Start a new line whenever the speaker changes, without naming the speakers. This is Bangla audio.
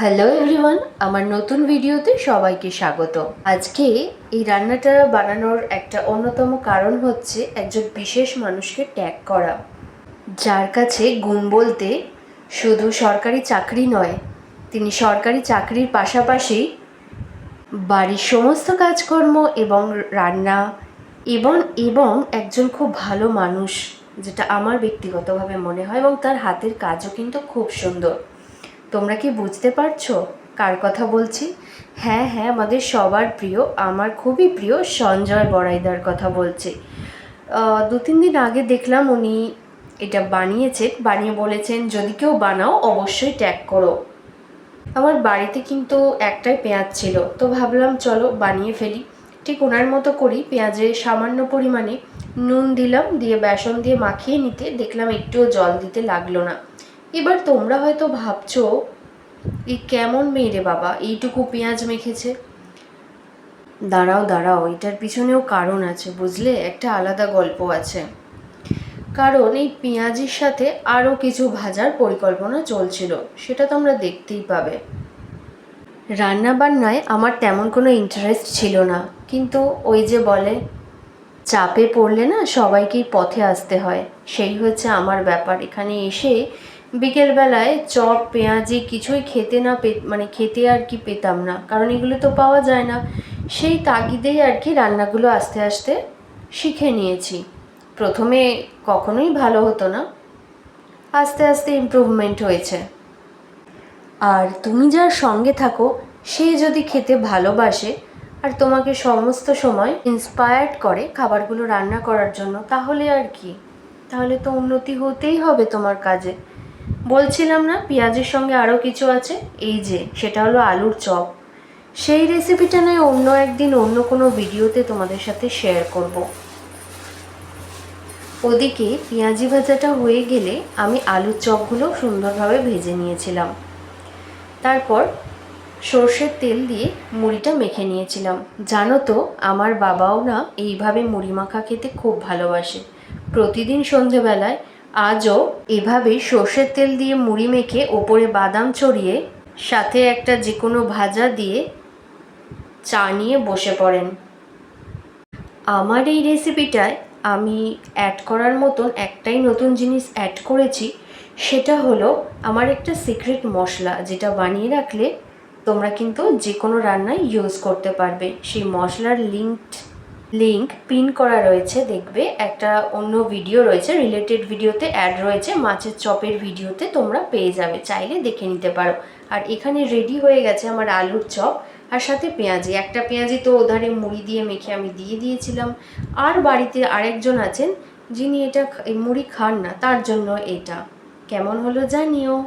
হ্যালো এভরিওয়ান আমার নতুন ভিডিওতে সবাইকে স্বাগত। আজকে এই রান্নাটা বানানোর একটা অন্যতম কারণ হচ্ছে একজন বিশেষ মানুষকে ট্যাগ করা। যার কাছে গুণ বলতে শুধু সরকারি চাকরি নয়, তিনি সরকারি চাকরির পাশাপাশি বাড়ির সমস্ত কাজকর্ম এবং রান্না এবং এবং একজন খুব ভালো মানুষ, যেটা আমার ব্যক্তিগতভাবে মনে হয় এবং তার হাতের কাজও কিন্তু খুব সুন্দর। তোমরা কি বুঝতে পারছ কার কথা বলছি? হ্যাঁ হ্যাঁ আমাদের সবার প্রিয়, আমার খুবই প্রিয় সঞ্জয় বড়াইদার কথা বলছি। দু তিন দিন আগে দেখলাম উনি এটা বানিয়েছেন, বানিয়ে বলেছেন, যদি কেউ বানাও, অবশ্যই ট্যাগ করো। আমার বাড়িতে কিন্তু একটাই পেঁয়াজ ছিল, তো ভাবলাম চলো বানিয়ে ফেলি। ঠিক ওনার মতো করি পেঁয়াজে সামান্য পরিমাণে নুন দিলাম, দিয়ে বেসন দিয়ে মাখিয়ে নিতে, দেখলাম একটুও জল দিতে লাগল না। এবার তোমরা হয়তো ভাবছ এই কেমন মেয়ে রে বাবা, এইটুকু পেঁয়াজ মেখেছে। দাঁড়াও দাঁড়াও, এটার পিছনেও কারণ আছে, বুঝলে? একটা আলাদা গল্প আছে। কারণ এই পেঁয়াজের সাথে আরও কিছু ভাজার পরিকল্পনা চলছিল, সেটা তোমরা দেখতেই পাবে। রান্না বান্নায় আমার তেমন কোনো ইন্টারেস্ট ছিল না, কিন্তু ওই যে বলে, চাপে পড়লে না সবাইকেই পথে আসতে হয়, সেই হচ্ছে আমার ব্যাপার। এখানে এসে বিকেলবেলায় চপ, পেঁয়াজি কিছুই খেতে না পে মানে খেতে আর কি পেতাম না। কারণ এগুলো তো পাওয়া যায় না। সেই তাগিদেই আর কি রান্নাগুলো আস্তে আস্তে শিখে নিয়েছি। প্রথমে কখনোই ভালো হতো না। আস্তে আস্তে ইমপ্রুভমেন্ট হয়েছে। আর তুমি যার সঙ্গে থাকো, সে যদি খেতে ভালোবাসে আর তোমাকে সমস্ত সময় ইন্সপায়ার্ড করে খাবারগুলো রান্না করার জন্য, তাহলে আর কি? তাহলে তো উন্নতি হতেই হবে তোমার কাজে। বলছিলাম না, পেঁয়াজের সঙ্গে আরও কিছু আছে? এই যে, সেটা হলো আলুর চপ। সেই রেসিপিটা নয়, অন্য একদিন অন্য কোনো ভিডিওতে তোমাদের সাথে শেয়ার করব। ওদিকে পেঁয়াজি ভাজাটা হয়ে গেলে আমি আলুর চপগুলো সুন্দরভাবে ভেজে নিয়েছিলাম। তারপর সর্ষের তেল দিয়ে মুড়িটা মেখে নিয়েছিলাম। জানো তো, আমার বাবাও না এইভাবে মুড়ি মাখা খেতে খুব ভালোবাসে। প্রতিদিন সন্ধেবেলায় আজও এভাবেই সর্ষের তেল দিয়ে মুড়ি মেখে ওপরে বাদাম ছড়িয়ে, সাথে একটা যে কোনো ভাজা দিয়ে চা নিয়ে বসে পড়েন। আমার এই রেসিপিটায় আমি অ্যাড করার মতন একটাই নতুন জিনিস অ্যাড করেছি, সেটা হলো আমার একটা সিক্রেট মশলা, যেটা বানিয়ে রাখলে তোমরা কিন্তু যে কোনো রান্নায় ইউজ করতে পারবে। সেই মশলার লিঙ্কড লিঙ্ক পিন করা রয়েছে, দেখবে। একটা অন্য ভিডিও রয়েছে রিলেটেড ভিডিওতে অ্যাড রয়েছে, মাছের চপের ভিডিওতে তোমরা পেয়ে যাবে, চাইলে দেখে নিতে পারো। আর এখানে রেডি হয়ে গেছে আমার আলুর চপ আর সাথে পেঁয়াজি। একটা পেঁয়াজি তো ওধারে মুড়ি দিয়ে মেখে আমি দিয়ে দিয়েছিলাম। আর বাড়িতে আরেকজন আছেন, যিনি এটা মুড়ি খান না, তার জন্য এটা। কেমন হলো জানিও।